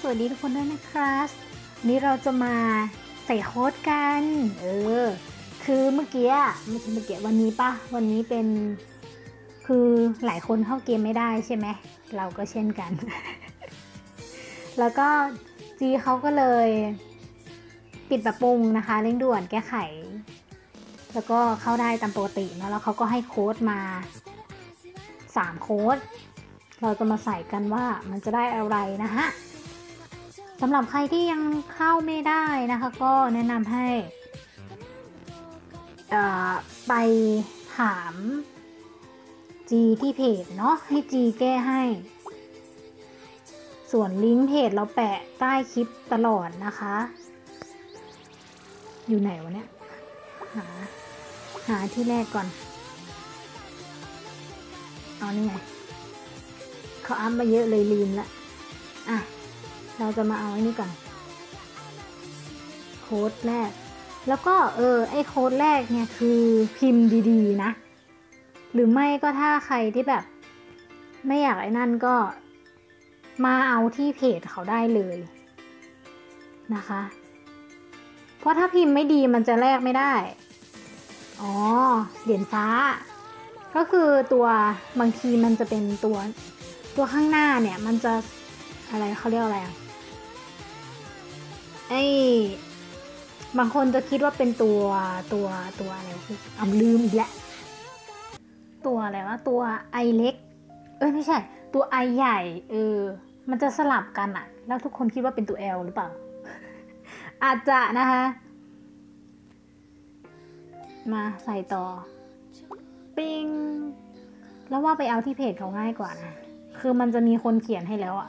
สวัสดีทุกคนด้วยนะครับนี่เราจะมาใส่โค้ดกัน เออ คือเมื่อกี้ไม่ใช่เมื่อกี้วันนี้ปะวันนี้เป็น คือหลายคนเข้าเกมไม่ได้ใช่ไหม เราก็เช่นกัน แล้วก็จีเขาก็เลย ปิดปรับปรุงนะคะเร่งด่วนแก้ไข แล้วก็เข้าได้ตามปกตินะแล้วเขาก็ให้โค้ดมาสามโค้ดเราจะมาใส่กันว่ามันจะได้อะไรนะฮะ สำหรับใครที่ยังเข้าไม่ได้นะคะ ก็แนะนำให้อ่อไปถามจีที่เพจเนาะให้จีแก้ให้ ส่วนลิงก์เพจเราแปะใต้คลิปตลอดนะคะ อยู่ไหนวะเนี่ยหาหาที่แรกก่อนเอานี่ไงเขาอัพมาเยอะเลยลืมละอะ เราจะมาเอาอันนี้ก่อน โค้ดแรก แล้วก็เออไอโค้ดแรกเนี่ยคือพิมพ์ดีๆ นะ หรือไม่ก็ถ้าใครที่แบบ ไม่อยากไอ้นั่นก็มาเอาที่เพจเขาได้เลยนะคะ เพราะถ้าพิมพ์ไม่ดีมันจะแลกไม่ได้ อ๋อ เหรียญฟ้า ก็คือตัวบางทีมันจะเป็นตัว ตัวข้างหน้าเนี่ย มันจะอะไรเขาเรียกอะไรอะ ไอบางคนจะคิดว่าเป็นตัวตัวตัวอะไรเอาลืมอีกแล้วตัวอะไรวะตัวไอเล็ก เอ้ยไม่ใช่ ตัวไอใหญ่ เออ มันจะสลับกันอะแล้วทุกคนคิดว่าเป็นตัว L หรือเปล่า อาจจะนะคะ มาใส่ต่อ ปิ้ง แล้วว่าไปเอาที่เพจเขาง่ายกว่านะ คือมันจะมีคนเขียนให้แล้วอะ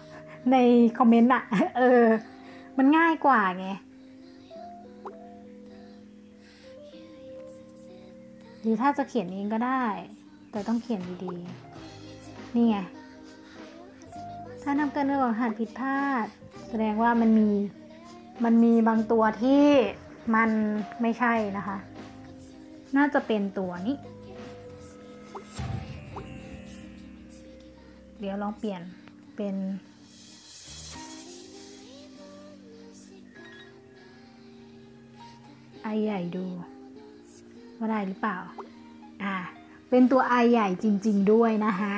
ในคอมเมนต์อะเออ มันง่ายกว่าไงหรือถ้าจะเขียนเองก็ได้ แต่ต้องเขียนดีๆ นี่ไง ถ้าทำการเรื่องหัดผิดพลาด แสดงว่ามันมี มันมีบางตัวที่มันไม่ใช่นะคะ น่าจะเป็นตัวนี้ เดี๋ยวลองเปลี่ยนเป็น ไอใหญ่ดูว่าได้หรือเปล่า อ่า เป็นตัวไอใหญ่จริง ๆ ด้วยนะฮะ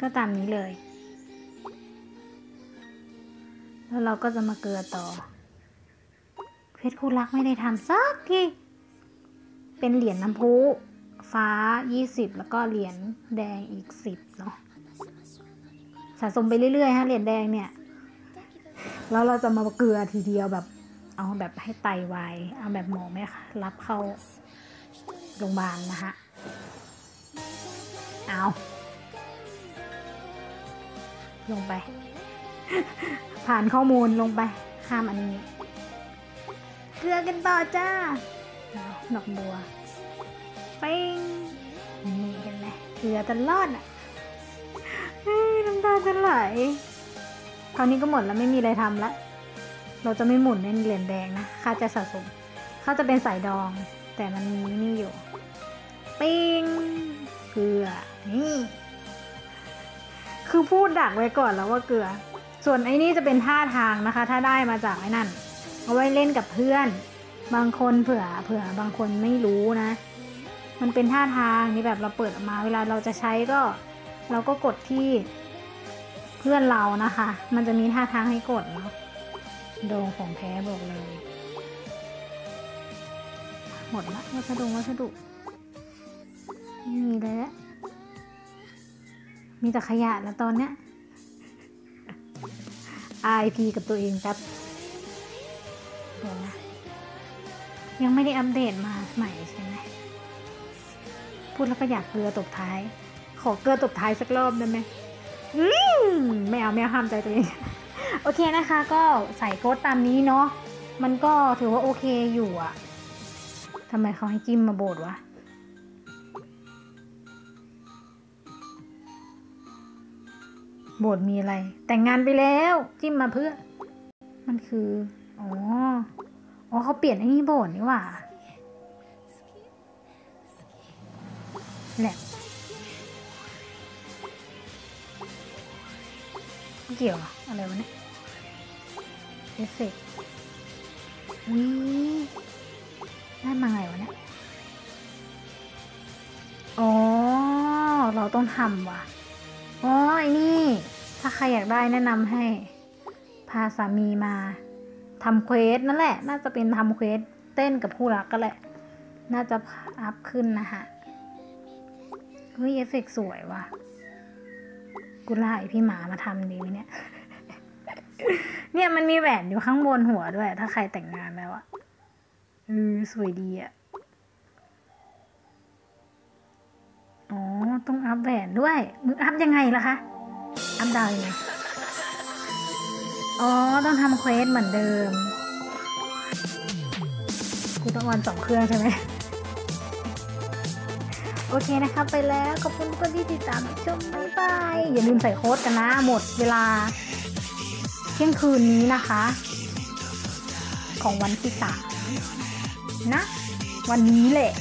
ก็ตามนี้เลย แล้วเราก็จะมาเกลือต่อ เพชรคู่รักไม่ได้ทำสักทีเป็นเหรียญน้ำพุฟ้า 20 แล้วก็เหรียญแดงอีก 10 เนาะสะสมไปเรื่อยๆฮะเหรียญแดงเนี่ย แล้วเราจะมาเกลือทีเดียวแบบ เอาแบบให้ไตวาย เอาแบบหมอไหมคะรับเข้าโรงพยาบาลนะฮะ เอา ลงไป ผ่านข้อมูลลงไป ข้ามอันนี้ เกลือกันต่อจ้าดอกบัวปิ้งนี่เห็นไหมเกลือตลอดอะน้ำตาจะไหลคราวนี้ก็หมดแล้วไม่มีอะไรทำละ เราจะไม่หมุนในเหรียญแดงนะค่าจะสะสมเขาจะเป็นสายดอง แต่มันมีนี่อยู่ ปิ้งเกลือ นี่ คือพูดดักไว้ก่อนแล้วว่าเกลือ ส่วนไอ้นี่จะเป็นท่าทางนะคะ ถ้าได้มาจากไอ้นั่น เอาไว้เล่นกับเพื่อน บางคนเผื่อ เผื่อบางคนไม่รู้นะ มันเป็นท่าทางนี่แบบเราเปิดออกมา เวลาเราจะใช้ก็ เราก็กดที่เพื่อนเรานะคะ มันจะมีท่าทางให้กดเนาะ โดงของแท้บอกเลย หมดละวัสดุวัสดุไม่มีเลยละมีแต่ขยะแล้วตอนเนี้ย IP กับตัวเองครับเดี๋ยวนะยังไม่ได้อัปเดตมาใหม่ใช่ไหมพูดแล้วก็อยากเกลือตบท้าย ขอเกลือตบท้ายสักรอบได้ไหมอืมไม่เอาไม่เอาห้ามใจตัวเอง โอเคนะคะก็ใส่โค้ดตามนี้เนาะมันก็ถือว่าโอเคอยู่อะทำไมเขาให้จิ้มมาโบดวะโบทมีอะไร แต่งงานไปแล้วจิ้มมาเพื่อ มันคือ อ๋อ อ๋อเขาเปลี่ยนไอ้นี่โบทนี่หว่าแหละเกี่ยวอะไรวะเนี่ย เอฟเฟกต์วิได้มาไงวะเนี่ย อ๋อ เราต้องทำว่ะ อ๋อ ไอ้นี่ ถ้าใครอยากได้แนะนำให้ พาสามีมาทำเควสนั่นแหละ น่าจะเป็นทำเควสเต้นกับผู้รักก็แหละ น่าจะอัพขึ้นนะฮะ เฮ้ย เอฟเฟกสวยว่ะ กูไล่พี่หมามาทำดีไหมเนี่ย เนี่ยมันมีแหวนอยู่ข้างบนหัวด้วย ถ้าใครแต่งงานแล้วอะเออสวยดีอะอ๋อต้องอัพแหวนด้วยมึงอัพยังไงล่ะคะ อัพดาวยังไงอ๋อ ต้องทำเควสเหมือนเดิม กูต้องวันสองเครื่องใช่ไหมโอเคนะครับ ไปแล้ว ขอบคุณทุกคนที่ติดตามชมบ๊ายบาย อย่าลืมใส่โค้ดกันนะ หมดเวลา ที่ยงคืนนี้นะคะ ของวันที่สามนะ วันนี้แหละ